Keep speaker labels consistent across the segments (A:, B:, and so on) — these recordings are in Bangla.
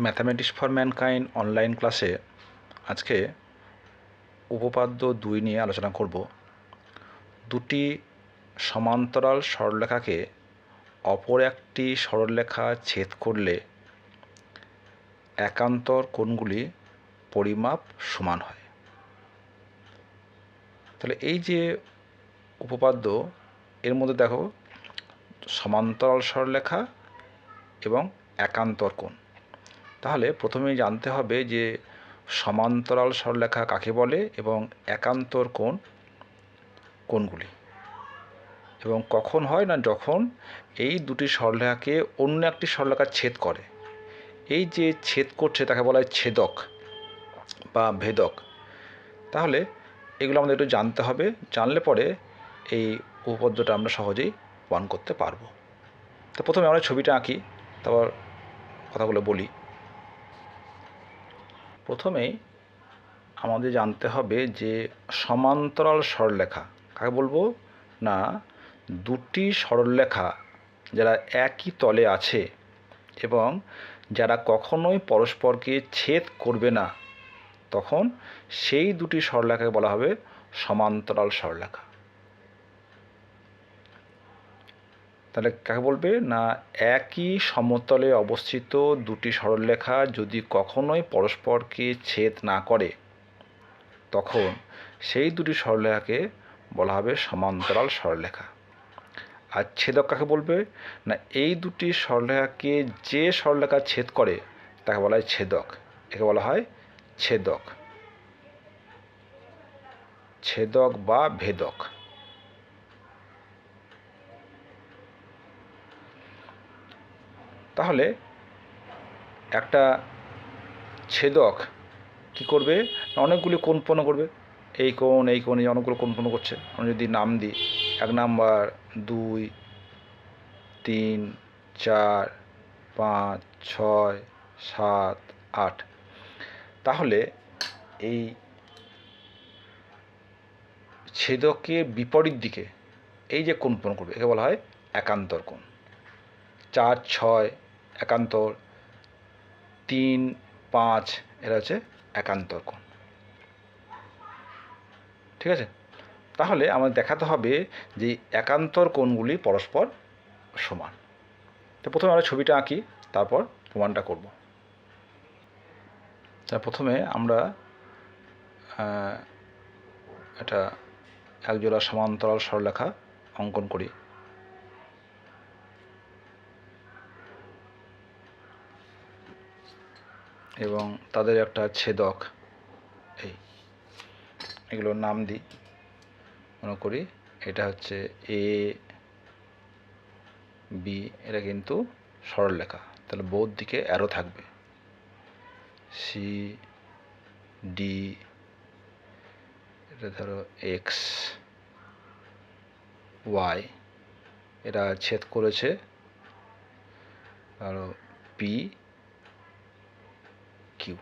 A: ম্যাথামেটিক্স ফর ম্যানকাইন্ড অনলাইন ক্লাসে আজকে উপপাদ্য দুই নিয়ে আলোচনা করব। দুটি সমান্তরাল সরলরেখাকে অপর একটি সরলরেখা ছেদ করলে একান্তর কোণগুলি পরিমাপ সমান হয়। তাহলে এই যে উপপাদ্য, এর মধ্যে দেখো সমান্তরাল সরলরেখা এবং একান্তর কোণ। তাহলে প্রথমেই জানতে হবে যে সমান্তরাল সরলরেখা কাকে বলে এবং একান্তর কোণ কোনগুলি এবং কখন হয় না যখন এই দুটি সরলরেখাকে অন্য একটি সরলরেখা ছেদ করে। এই যে ছেদ করছে তাকে বলা হয় ছেদক বা ভেদক। তাহলে এগুলো আমাদের একটু জানতে হবে, জানলে পরে এই উপপাদ্যটা আমরা সহজেই প্রমাণ করতে পারব। তো প্রথমে আমরা ছবিটা আঁকি, তারপর কথাগুলো বলি। প্রথমেই আমাদের জানতে হবে যে সমান্তরাল সরলরেখা কাকে বলব? না, দুটি সরলরেখা যারা একই তলে আছে এবং যারা কখনোই পরস্পরকে ছেদ করবে না, তখন সেই দুটি সরলরেখাকে বলা হবে সমান্তরাল সরলরেখা তাহলে কাকে বলবে? না, একই সমতলে অবস্থিত দুটি সরলরেখা যদি কখনোই পরস্পরকে ছেদ না করে, তখন সেই দুটি সরলরেখাকে বলা হবে সমান্তরাল সরলরেখা। আর ছেদক কাকে বলবে? না, এই দুটি সরলরেখাকে যে সরলরেখা ছেদ করে, তাকে বলা হয় ছেদক। একে বলা হয় ছেদক। ছেদক বা ভেদক। তাহলে একটা ছেদক কি করবে? অনেকগুলি কোণ পূর্ণ করবে। এই কোণ এই কোণ, এই অনেকগুলো কোণ পূর্ণ করছে। আমরা যদি নাম দিই, এক নাম্বার, দুই, তিন, চার, পাঁচ, ছয়, সাত, আট। তাহলে এই ছেদকের বিপরীত দিকে এই যে কোণ পূর্ণ করবে, একে বলা হয় একান্তর কোণ। চার, ছয় একান্তর। তিন, পাঁচ, এরা হচ্ছে একান্তর কোণ। ঠিক আছে? তাহলে আমাদের দেখাতে হবে যে একান্তর কোণগুলি পরস্পর সমান। তো প্রথমে আমরা ছবিটা আঁকি, তারপর প্রমাণটা করব। তা প্রথমে আমরা এটা একজোড়া সমান্তরাল সরলরেখা অঙ্কন করি। এবং তাদের একটা ছেদক। এই, এগুলোর নাম দিই মনে করি এটা হচ্ছে এ, বি, এটা কিন্তু সরল লেখা। তাহলে বোধ দিকে অ্যারো থাকবে। সি ডি এটা ধরো এক্স ওয়াই এটা ছেদ করেছে। আর পি কিউ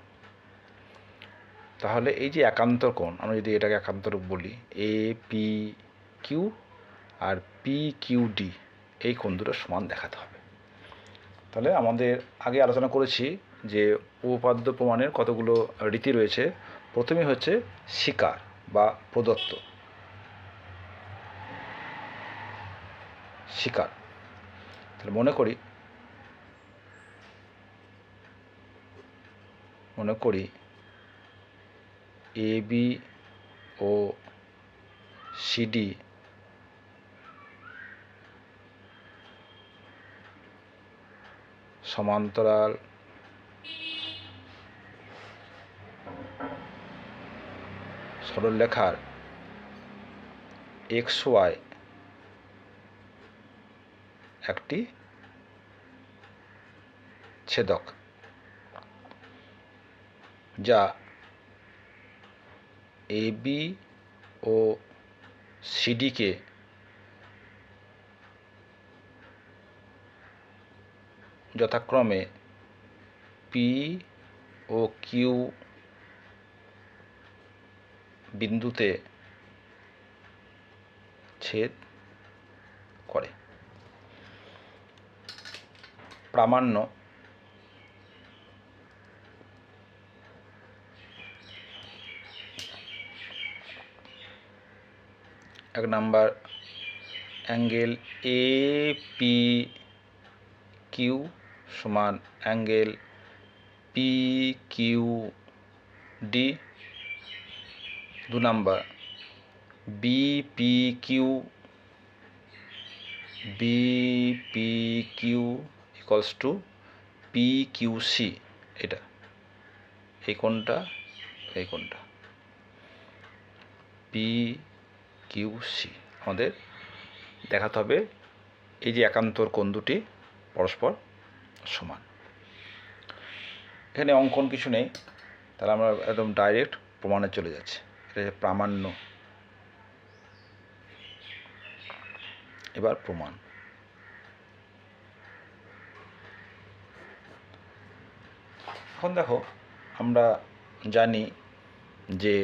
A: তাহলে এই যে একান্তর কোণ, আমরা যদি এটাকে একান্তর বলি এ পি কিউ আর পি কিউ ডি এই কোণ দুটো সমান দেখাতে হবে। তাহলে আমাদের আগে আলোচনা করেছি যে উপপাদ্য প্রমাণের কতগুলো রীতি রয়েছে। প্রথমে হচ্ছে শিকার বা প্রদত্ত। শিকার। তাহলে মনে করি মনে করি এ বি ও সিডি সমান্তরাল। সরলরেখার এক্স ওয়াই একটি ছেদক যা এ বি ও সিডিকে যথাক্রমে পি ও কিউ বিন্দুতে ছেদ করে। প্রামাণ্য এক number angle A P Q সমান অ্যাঙ্গেল পি কিউ ডি। দু number B P Q B P Q equals to P Q C. এটা। এই কোনটা এই কোনটা পি কিউ সি আমাদের দেখাতে হবে। এই যে একান্তর কোণ দুটি পরস্পর সমান। এখানে অঙ্কন কিছু নেই, তাহলে আমরা একদম ডাইরেক্ট প্রমাণে চলে যাচ্ছি। এটা প্রামাণ্য। এবার প্রমাণ। এখন দেখো, আমরা জানি যে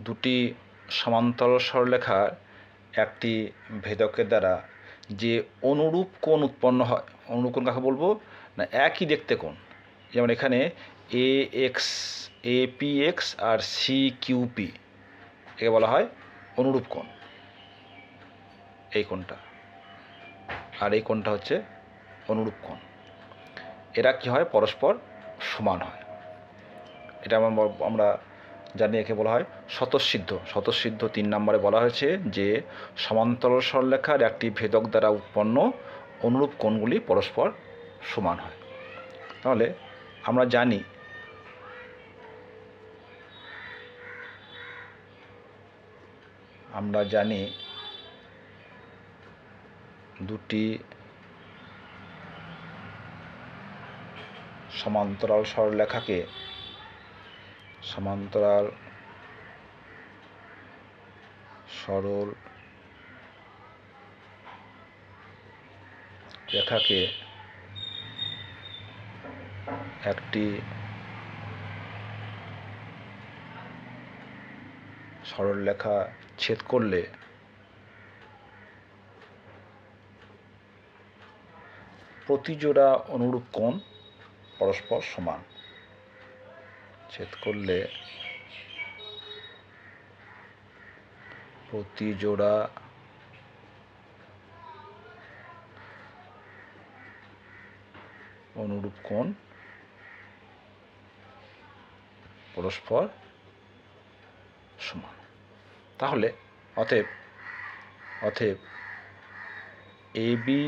A: দুটি সমান্তরাল সরলরেখার একটি ভেদকের দ্বারা যে অনুরূপ কোণ উৎপন্ন হয়, অনুরূপ কোণ কাকে বলব? না, একই দেখতে কোণ। যেমন এখানে A X A P X R C Q P একে বলা হয় অনুরূপ কোণ। এই কোণটা। আর এই কোণটা হচ্ছে অনুরূপ কোণ। এরা কি হয়? পরস্পর সমান হয়। এটা আমরা জানি একে বলা হয় স্বতঃসিদ্ধ। স্বতঃসিদ্ধ তিন নম্বরে বলা হয়েছে যে সমান্তরাল সরলরেখার একটি ভেদক দ্বারা উৎপন্ন অনুরূপ কোণগুলি পরস্পর সমান হয়। তাহলে আমরা জানি আমরা জানি দুটি সমান্তরাল সরলরেখাকে সমান্তরাল সরল রেখাকে একটি সরল রেখা ছেদ করলে প্রতিজোড়া অনুরূপ কোণ পরস্পর সমান। ছেদ করলে প্রতি জোড়া অনুরূপ কোণ পরস্পর সমান। তাহলে অতএব অতএব এ বি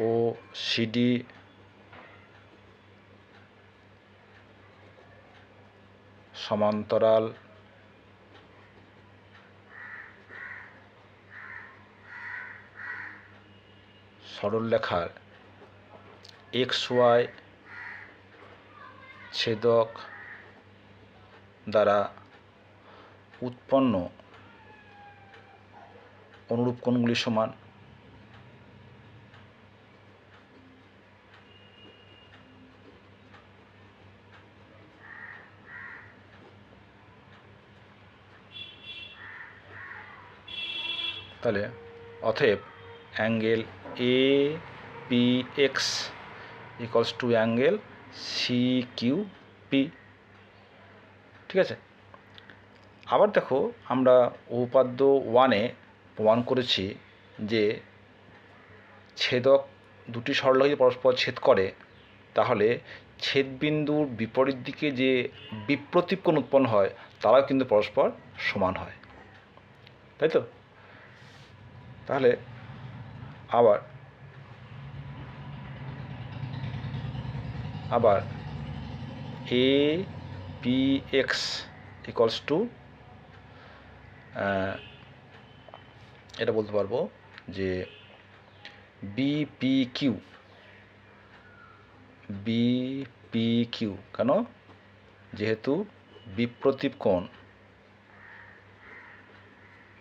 A: ও সিডি সমান্তরাল সরলরেখার এক্স ওয়াই ছেদক দ্বারা উৎপন্ন অনুরূপ কোণগুলি সমান তাহলে অতএব angle A P X equals to angle C Q P ঠিক আছে? আবার দেখো, আমরা উপপাদ্য ওয়ানে প্রমাণ করেছি যে ছেদক দুটি সরলরেখা পরস্পর ছেদ করে, তাহলে ছেদবিন্দুর বিপরীত দিকে যে বিপ্রতীপ উৎপন্ন হয়, তারাও কিন্তু পরস্পর সমান হয়। তাই তো? তাহলে আবার। আবার। A P X equals to এটা বলতে পারব যে B P Q B P Q কেন? যেহেতু বিপ্রতীপ কোণ।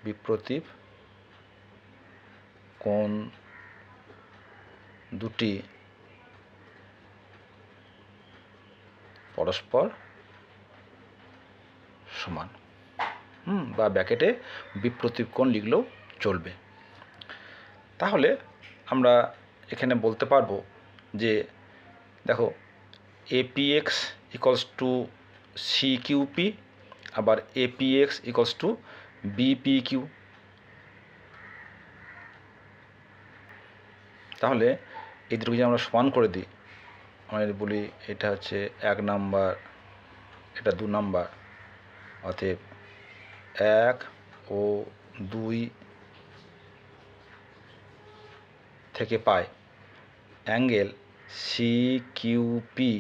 A: বিপ্রতীপ কোণ দুটি পরস্পর সমান। হুম, বা ব্যাকেটে বিপ্রতীপ কোণ লিখলেও চলবে। তাহলে আমরা এখানে বলতে পারব যে, দেখো APX equals to C QP আবার APX equals to BP Q তাহলে এই দুটো যদি আমরা সমান করে দিই, আমরা যদি বলি এটা হচ্ছে এক নাম্বার, এটা দু নাম্বার, অতএব এক ও দুই থেকে পাই। অ্যাঙ্গেল সি কিউ পি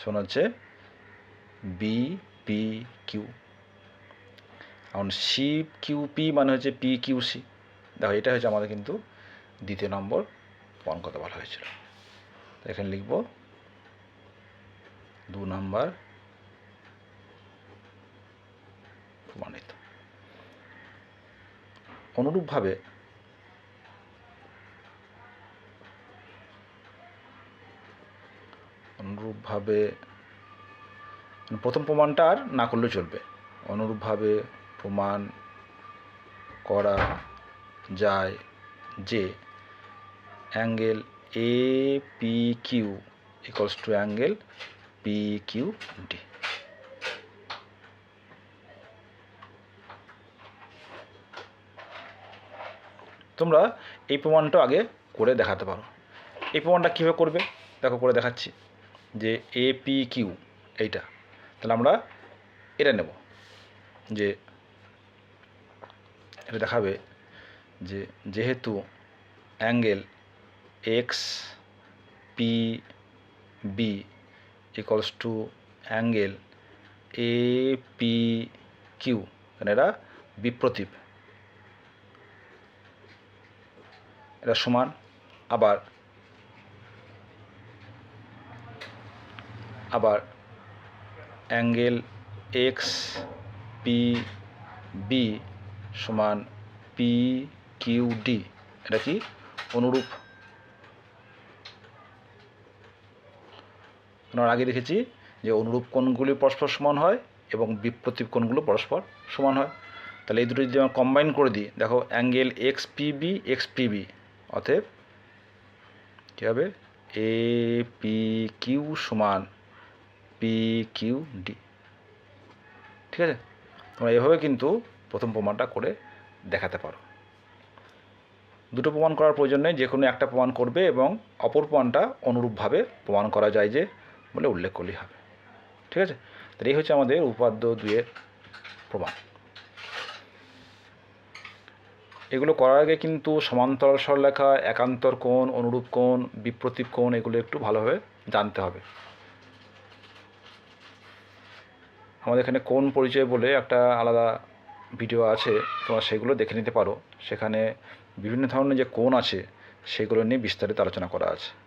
A: শোনা হচ্ছে বি পি কিউ এখন সি কিউ পি মানে হচ্ছে পি কিউ সি দেখো, এটা হচ্ছে আমাদের কিন্তু দ্বিতীয় নম্বর প্রমাণ কথা বলা হয়েছিল। তো এখানে লিখব, দু নাম্বার প্রমাণিত। অনুরূপভাবে অনুরূপভাবে মানে প্রথম প্রমাণটা আর না করলেও চলবে। অনুরূপভাবে প্রমাণ করা যায় যে angle A P Q equals to angle P Q D তোমরা এই প্রমাণটা আগে করে দেখাতে পারো। এই প্রমাণটা কীভাবে করবে? দেখো, করে দেখাচ্ছি। যে এ পি কিউ এইটা। তাহলে আমরা এটা নেব। যে এটা দেখাবে যে যেহেতু angle X P B equals to angle A P Q মানে এরা বিপ্রতীপ। এটা সমান আবার আবার অ্যাঙ্গেল এক্স পি বি সমান পি কিউ ডি এটা কি অনুরূপ? আমরা আগে দেখেছি যে অনুরূপ কোণগুলি পরস্পর সমান হয় এবং বিপ্রতীপ কোণগুলো পরস্পর সমান হয়। তাহলে এই দুটো যদি আমরা কম্বাইন করে দিই, দেখো angle X P B X P B অতএব কী হবে? এ পি কিউ সমান পি কিউ ডি ঠিক আছে? তোমরা এভাবে কিন্তু প্রথম প্রমাণটা করে দেখাতে পারো। দুটো প্রমাণ করার প্রয়োজন নেই যে কোনো একটা প্রমাণ করবে এবং অপর প্রমাণটা অনুরূপভাবে প্রমাণ করা যায় যে বলে উল্লেখ করলেই হবে। ঠিক আছে? তাহলে এই হচ্ছে আমাদের উপাদ্য দুয়ের প্রমাণ। এগুলো করার আগে কিন্তু সমান্তরাল সরলরেখা একান্তর কোণ, অনুরূপ কোণ, বিপ্রতীপ কোণ, এগুলো একটু ভালোভাবে জানতে হবে। আমাদের এখানে কোণ পরিচয় বলে একটা আলাদা ভিডিও আছে, তোমরা সেগুলো দেখে নিতে পারো। সেখানে বিভিন্ন ধরনের যে কোণ আছে, সেগুলো নিয়ে বিস্তারিত আলোচনা করা আছে।